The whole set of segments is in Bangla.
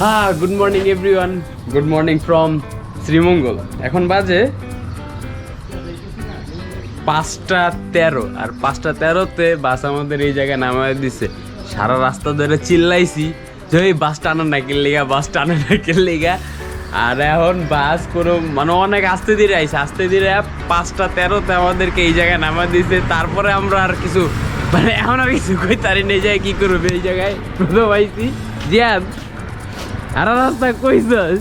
হ্যাঁ good morning everyone good morning from Sreemangal এখন বাজে পাঁচটা তেরো, আর পাঁচটা তেরোতে বাস আমাদের এই জায়গায় নামায় দিছে। সারা রাস্তা ধরে চিল্লাইছি যে, এই বাস টানা না কিনলিগা বাস টানা না কিনলিগা আর এখন বাস কোনো মানে অনেক আস্তে ধীরে আইছে। আস্তে ধীরে পাঁচটা তেরোতে আমাদেরকে এই জায়গায় নামা দিছে। তারপরে আমরা আর কিছু মানে এখন আর কিছু কই তারি নেই যাই কি করবে এই জায়গায়? প্রথম আইছি জিয়াদ আর রাস্তা কইছস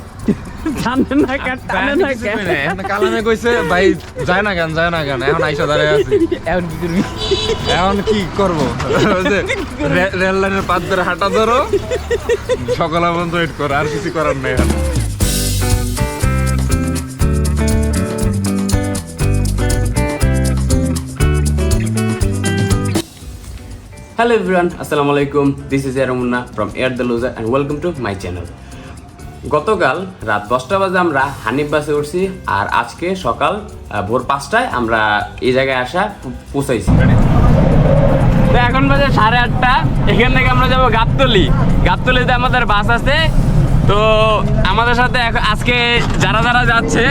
টানে না কা টানে না কা কালামে কইছে ভাই যায় না গান যায় না গান এখন আইসা দাঁড়ায় আছি। এখন কি করবি? এখন কি করব? রেল লাইনের পাত ধরে হাঁটা ধরো সকাল পর্যন্ত ওয়েট করো আর কিছু করার নেই এখন। হ্যালো এভরিওয়ান আসসালামু আলাইকুম this is Ermunna from air the loser and welcome to my channel গতকাল রাত দশটা বাজে আমরা হানিফ বাসে উঠছি আর আজকে সকাল ভোর পাঁচটায় আমরা এই জায়গায় আসা পৌঁছাইছি। তো এখন বাজে সাড়ে আটটা, এখান থেকে আমরা যাব গাবতলি। গাবতলিতে আমাদের বাস আছে, তো আমাদের সাথে আজকে যারা যারা যাচ্ছে,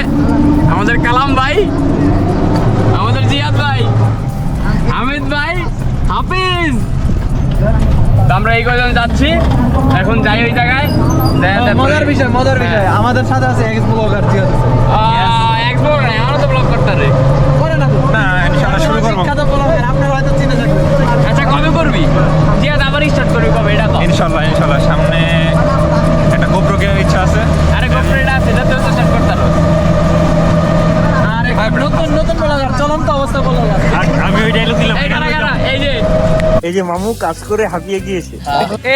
আমাদের কালাম ভাই, আমাদের জিয়াদ ভাই হামিদ ভাই, হাফিজ। আমরা এই কজন যাচ্ছি? এখন যাই ওই জায়গায়। মজার বিষয় মজার বিষয়। হ্যাঁ। আমাদের সাথে আছে এক্স ব্লগার জিয়াদ একবার নাই, আমারও তো ব্লগ করতে রে করে না তো? না ইনশাআল্লাহ শুরু করব। বিখ্যাত blogger, আপনারা হয়তো চিনে থাকবেন আচ্ছা কবে করবি? জিয়াদ আবার স্টার্ট করবি কবে? এটা কর ইনশাল্লাহ ইনশাল্লাহ সামনে একটা গোপ্রো কেনার ইচ্ছা আছে আরে গোপ্রো এটা আছে এটা তো স্টার্ট করতে পারো আর একটা নতুন নতুন ব্লগার চলন্ত অবস্থা ব্লগার আমি ওই ডায়লগ দিলাম এই কারা কারা এই যে এই যে মামু কাজ করে হাঁপিয়ে গিয়েছে।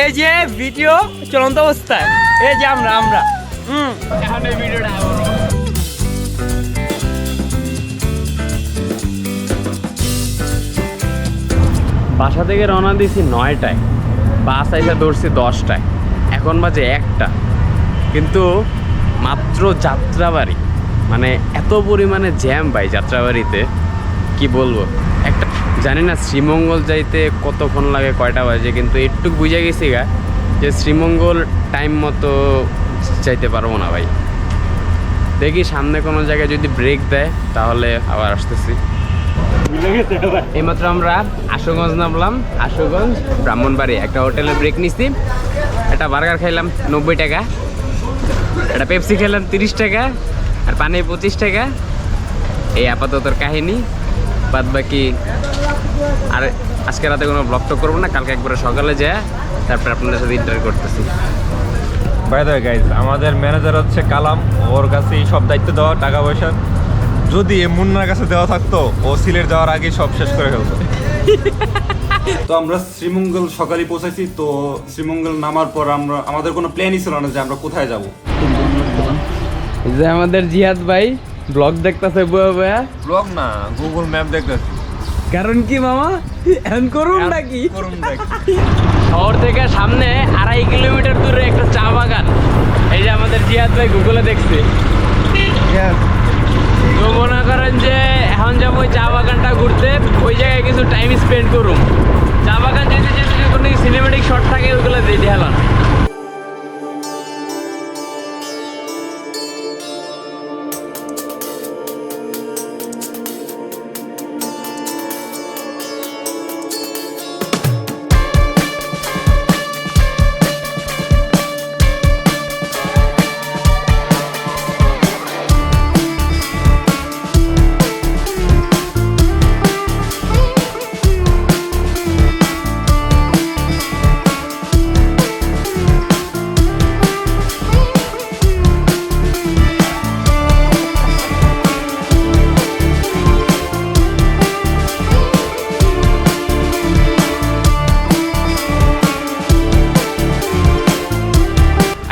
এই যে ভিডিও চলন্ত অবস্থায়। এই যে আমরা আমরা। হুম। এখন এই ভিডিওটা বাসা থেকে রওনা দিয়েছি নয়টায়। বাস আইসা ধরছি দশটায়। এখন বাজে একটা। কিন্তু মাত্র যাত্রাবাড়ি। মানে এত পরিমাণে জ্যাম ভাই যাত্রাবাড়িতে। কি বলব? জানি না, শ্রীমঙ্গল যাইতে কতক্ষণ লাগে, কয়টা বাজে, কিন্তু একটু বুঝে গেছি গা যে শ্রীমঙ্গল টাইম মতো যাইতে পারব না ভাই। দেখি সামনে কোনো জায়গায় যদি ব্রেক দেয়, তাহলে আবার আসতেছি। এইমাত্র আমরা আশুগঞ্জ নামলাম, আশুগঞ্জ ব্রাহ্মণবাড়ি। একটা হোটেলে ব্রেক নিছি, একটা বার্গার খাইলাম নব্বই টাকা, একটা পেপসি খেলাম তিরিশ টাকা, আর পানি পঁচিশ টাকা। এই আপাতত কাহিনী। বাদ বাকি আর আজকে রাতে কোনো ব্লগ তো করব না কালকে একবারে সকালে যায় তারপরে আপনাদের সাথে ইন্টারভিউ করতেছি। বাই দ্য গাইজ আমাদের ম্যানেজার হচ্ছে কালাম। ওর কাছে এই সব দায়িত্ব দেওয়া টাকা পয়সা। যদি এ মুন্নার কাছে দেওয়া থাকতো ও সিলেট যাওয়ার আগে সব শেষ করে ফেলতো। তো আমরা শ্রীমঙ্গল সকালে পৌঁছাইছি তো শ্রীমঙ্গল নামার পর আমরা আমাদের কোনো প্ল্যানই ছিল না যে আমরা কোথায় যাব। যে আমাদের জিহাদ ভাই ব্লগ দেখতেছে বয়া বয়া ব্লগ না গুগল ম্যাপ দেখতেছি। কারণ কি মামা? এখন করুন নাকি? করুন শহর থেকে সামনে আড়াই কিলোমিটার দূরে একটা চা বাগান। এই যে আমাদের জিয়াদ ভাই গুগলে দেখছে। তো মনে করেন যে এখন যাব ওই চা বাগানটা ঘুরতে ওই জায়গায় কিছু টাইম স্পেন্ড করুন চা বাগান যেতে যেতে কোনো সিনেমেটিক শট থাকে ওগুলো দিয়ে দেখালাম।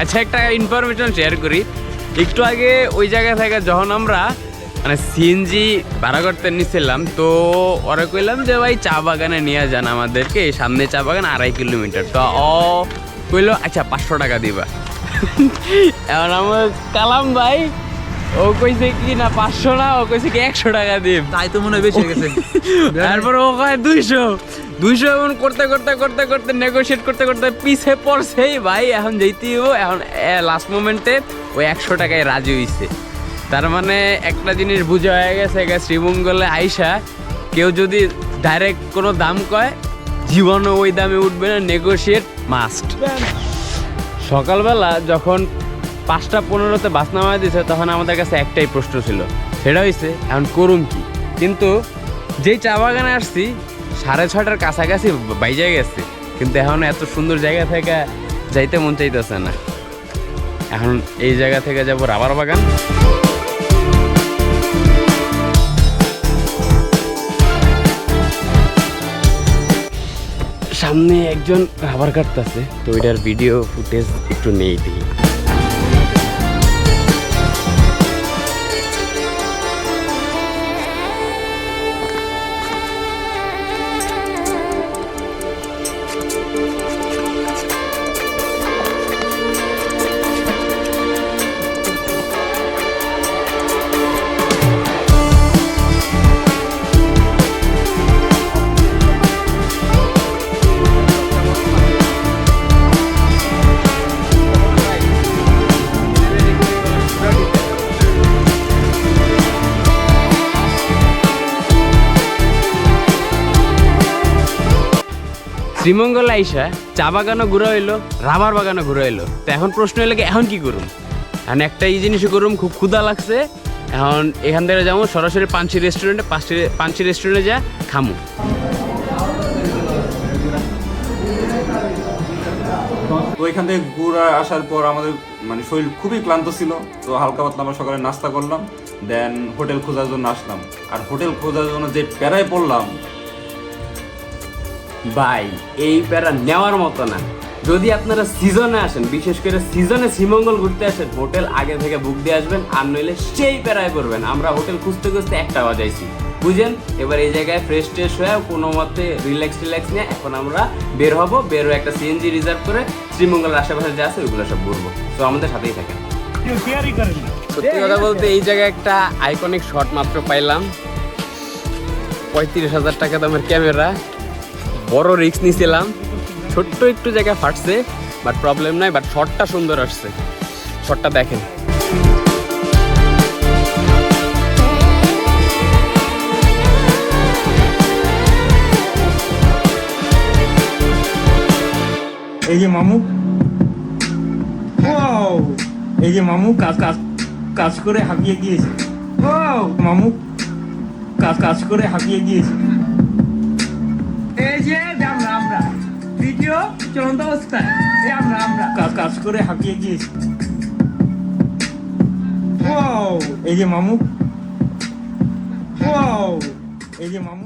আচ্ছা একটা ইনফরমেশন শেয়ার করি। একটু আগে ওই জায়গা থেকে যখন আমরা মানে সিএনজি ভাড়া করতে নিছিলাম, তো ওরা কইলাম যে, ভাই, চা বাগানে নিয়ে যান আমাদেরকে সামনে চা বাগান আড়াই কিলোমিটার। তো অ কইলো আচ্ছা পাঁচশো টাকা দিবা। এখন আমার কালাম ভাই ও কইছে কি না পাঁচশো না? ও কইছে কি একশো টাকা দিম। তাই তো মনে হয় বেশি হয়ে গেছে। তারপর ও কয় দুইশো। দুইশো এমন করতে করতে করতে করতে নেগোশিয়েট করতে করতে পিছে পড়ছেই ভাই এখন যেতেই এখন লাস্ট মোমেন্টে ওই একশো টাকায় রাজি হইছে। তার মানে একটা জিনিস বুঝা হয়ে গেছে শ্রীমঙ্গলে আইসা কেউ যদি ডাইরেক্ট কোনো দাম কয় জীবনও ওই দামে উঠবে না নেগোশিয়েট মাস্ট সকালবেলা যখন পাঁচটা পনেরোতে বাস নামায় দিছে তখন আমাদের কাছে একটাই প্রশ্ন ছিল। সেটা হয়েছে এখন করুম কি? কিন্তু যেই চা বাগানে আসছি, সাড়ে ছটার কাছাকাছি বাইজে গেছে। কিন্তু এখন এত সুন্দর জায়গা থেকে যাইতে মন চাইতেছে না। এখন এই জায়গা থেকে যাব রাবার বাগান। সামনে একজন রাবার কাটতেছে, তো ওইটার ভিডিও ফুটেজ একটু নেই দিই শ্রীমঙ্গল আইসা চা বাগানও ঘুরে হইল রাবার বাগানও ঘুরে হইল তো এখন প্রশ্ন হইল এখন কি করুম? এখন একটা এই জিনিসই করুম, খুব ক্ষুধা লাগছে। এখন এখান থেকে যাব, সরাসরি পাঞ্চি রেস্টুরেন্টে পাঁচটি পাঞ্চি রেস্টুরেন্টে যা খামু। তো এখান থেকে ঘুরে আসার পর আমাদের মানে শরীর খুবই ক্লান্ত ছিল। তো হালকা পাতলা আমরা সকালে নাস্তা করলাম দেন হোটেল খোঁজার জন্য আসলাম। আর হোটেল খোঁজার জন্য যে প্যারায় পড়লাম ভাই এই প্যারা নেওয়ার মতো না। যদি আপনারা সিজনে আসেন বিশেষ করে সিজনে শ্রীমঙ্গল ঘুরতে আসেন হোটেল আগে থেকে বুক দিয়ে আসবেন আর নইলে সেই প্যারায় করবেন। আমরা হোটেল খুঁজতে খুঁজতে একটা বাজাইছি। বুঝেন? এবার এই জায়গায় ফ্রেশ ট্রেশ হয়ে কোনো মতে রিল্যাক্স রিল্যাক্স নিয়ে এখন আমরা বের হব বের হয়ে একটা সিএনজি রিজার্ভ করে শ্রীমঙ্গলের আশেপাশে যা আছে ওইগুলো সব ঘুরবো। তো আমাদের সাথেই থাকেন। সত্যি কথা বলতে এই জায়গায় একটা আইকনিক শট মাত্র পাইলাম। পঁয়ত্রিশ হাজার টাকা দামের ক্যামেরা বড় রিস্ক নিয়েছিলাম ছোট্ট একটু জায়গায় ফাটছে বাট প্রবলেম নাই বাট শটটা সুন্দর আসছে। শটটা দেখেন। এই যে মামু! এই যে মামু, কাজ কাজ কাজ করে হাঁপিয়ে গিয়েছে! মামু, কাজ কাজ করে হাঁপিয়ে গিয়েছে। চলন্ত অবস্থায়। আমরা আমরা। কাজ করে হাঁপিয়ে গিয়েছি! এই যে মামু! এই যে মামু।